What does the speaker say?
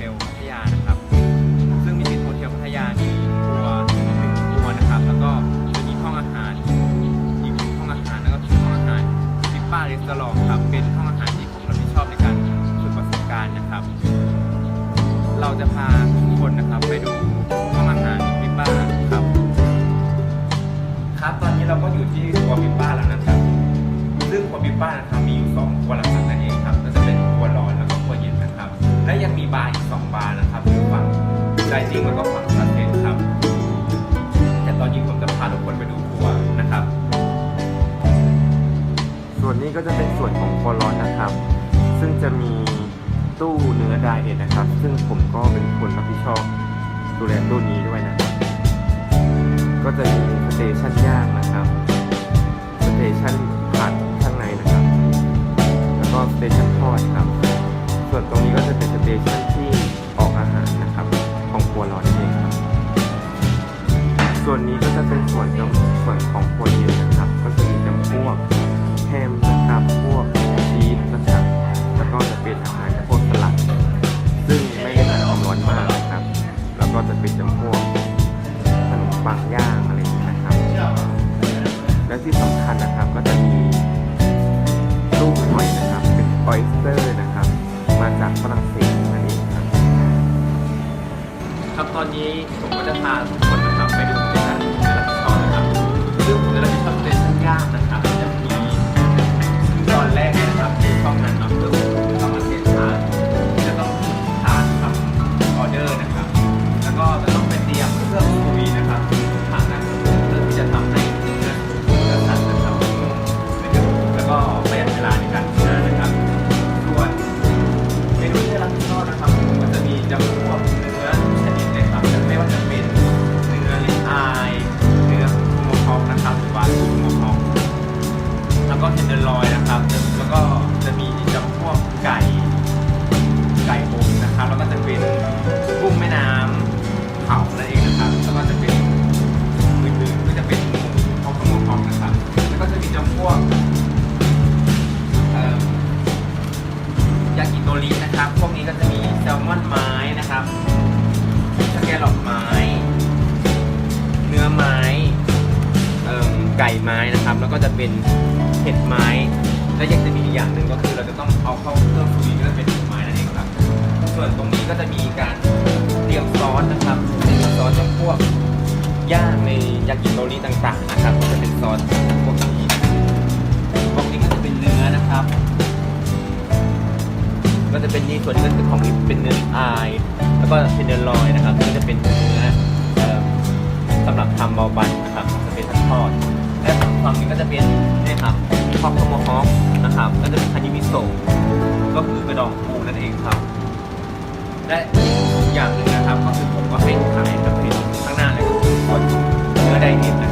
ทลพัทยานะครับ ซึ่งมิสปิดโฮเทลพัทยามีครัวหนึ่งครัวนะครับ แล้วก็จะมีห้องอาหารอีกหนึ่งห้องอาหารแล้วก็คือห้องอาหารปิป้ารีสอร์ทครับเป็นห้องอาหารที่ผมรับผิดชอบในการฝึกประสบการณ์นะครับ เราจะพาทุกคนนะครับไปดูห้องอาหารปิป้าครับ ครับตอนนี้เราก็อยู่ที่ครัวปิป้าแล้วนะครับ ซึ่งครัวปิป้านะครับ นี้ก็จะเป็นส่วนของครัวร้อนนะครับ ซึ่งจะมีตู้เนื้อไดเอทนะครับ ซึ่งผมก็เป็นคนรับผิดชอบดูแลตู้นี้ด้วยนะครับ ก็จะมีสเตชันย่างนะครับ ที่สำคัญนะครับ ก็จะมีลูกหอยนะครับ เป็นออยสเตอร์นะครับ มาจากฝรั่งเศสนั่นเองครับ ครับตอนนี้ผมก็จะพาทุกคนนะครับไปดู ยากิโตรินะครับ พวกนี้ก็จะมีแซลมอนไม้นะครับสแกลลอปไม้ เนื้อไม้ไก่ไม้นะครับ แล้วก็จะเป็นเห็ดไม้ และยังจะมีอีกอย่างหนึ่งก็คือเราจะต้องเอาเข้าเครื่องฟูดีก็จะเป็นเห็ดไม้นั่นเองครับ ส่วนตรงนี้ก็จะมีการเตรียมซอสนะครับเป็นซอสจำพวกย่างในยากิโตริต่างๆนะครับ ก็จะเป็นซอสะเป็นในส่วนเนื้อของนี้เป็นเนื้ออาย แล้วก็เป็นเนื้อลอยนะครับก็จะเป็นเนื้อสำหรับทำเบาบันนะครับจะเป็นทอดและความนี้ก็จะเป็นนี่ครับคอกโมฮอกนะครับก็จะเป็นคานิมิโซก็คือกระดองปูนั่นเองครับ และอีกอย่างหนึ่งนะครับ ก็คือผมก็ให้ขายกับเพื่อนข้างหน้าเลยก็คือคนเนื้อไดนิดนะ